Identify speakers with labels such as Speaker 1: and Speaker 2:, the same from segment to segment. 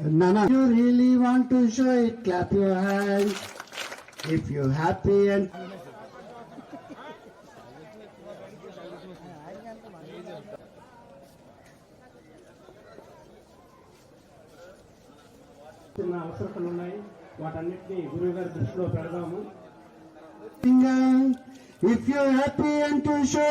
Speaker 1: Nana, if you really want to show it, clap your hands. If you're happy and
Speaker 2: చిన్న అవసరతలు ఉన్నాయి వాటన్నిటిని గురువు గారి దృష్టిలో పెడదాము
Speaker 1: finger. If you're happy and to show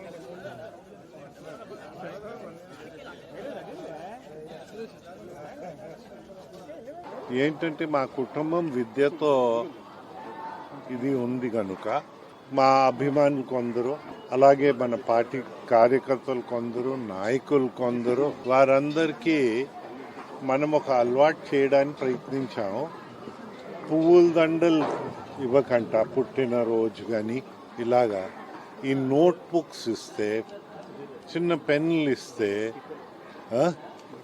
Speaker 3: ఏంటంటే మా కుటుంబం విద్యతో ఇది ఉంది కనుక మా అభిమానులు కొందరు అలాగే మన పార్టీ కార్యకర్తలు కొందరు నాయకులు కొందరు వారందరికీ మనం ఒక అలవాటు చేయడానికి ప్రయత్నించాము. పువ్వుల దండలు ఇవ్వకంట పుట్టినరోజు కానీ ఇలాగా. ఈ నోట్ బుక్స్ ఇస్తే చిన్న పెన్నులు ఇస్తే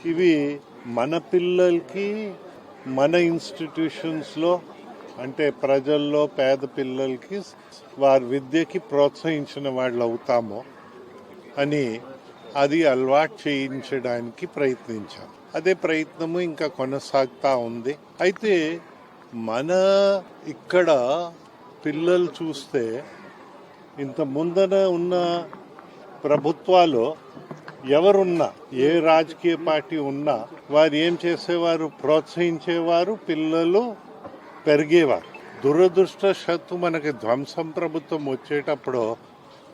Speaker 3: ఇవి మన పిల్లలకి మన ఇన్స్టిట్యూషన్స్లో అంటే ప్రజల్లో పేద పిల్లలకి వారి విద్యకి ప్రోత్సహించిన వాళ్ళు అవుతామో అని అది అలవాటు చేయించడానికి ప్రయత్నించాం. అదే ప్రయత్నము ఇంకా కొనసాగుతా ఉంది. అయితే మన ఇక్కడ పిల్లలు చూస్తే ఇంత ముందర ఉన్న ప్రభుత్వాలు ఎవరున్నా ఏ రాజకీయ పార్టీ ఉన్నా వారు ఏం చేసేవారు? ప్రోత్సహించేవారు పిల్లలు పెరిగేవారు. దురదృష్టవశాత్తు మనకి ధ్వంసం ప్రభుత్వం వచ్చేటప్పుడు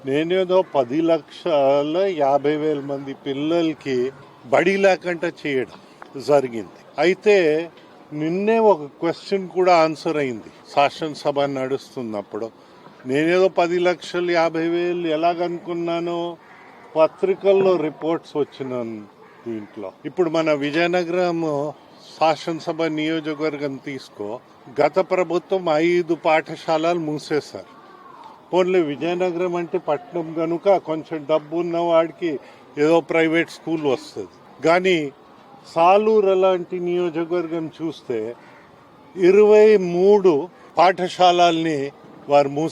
Speaker 3: నేనేదో పది లక్షల యాభై వేల మంది పిల్లలకి బడి లేకుండా చేయడం జరిగింది. అయితే నిన్నే ఒక క్వశ్చన్ కూడా ఆన్సర్ అయింది. శాసనసభ నడుస్తున్నప్పుడు. నేనేదో పది లక్షలు యాభై వేలు ఎలాగనుకున్నానో పత్రికల్లో రిపోర్ట్స్ వచ్చిన దీంట్లో. ఇప్పుడు మన విజయనగరం శాసనసభ నియోజకవర్గం తీసుకో. గత ప్రభుత్వం ఐదు పాఠశాలలు మూసేశారు. పోన్లే విజయనగరం అంటే పట్టణం కనుక కొంచెం డబ్బు ఉన్న వాడికి ఏదో ప్రైవేట్ స్కూల్ వస్తుంది. కానీ సాలూరు అలాంటి నియోజకవర్గం చూస్తే ఇరవై మూడు పాఠశాలల్ని వారు మూసే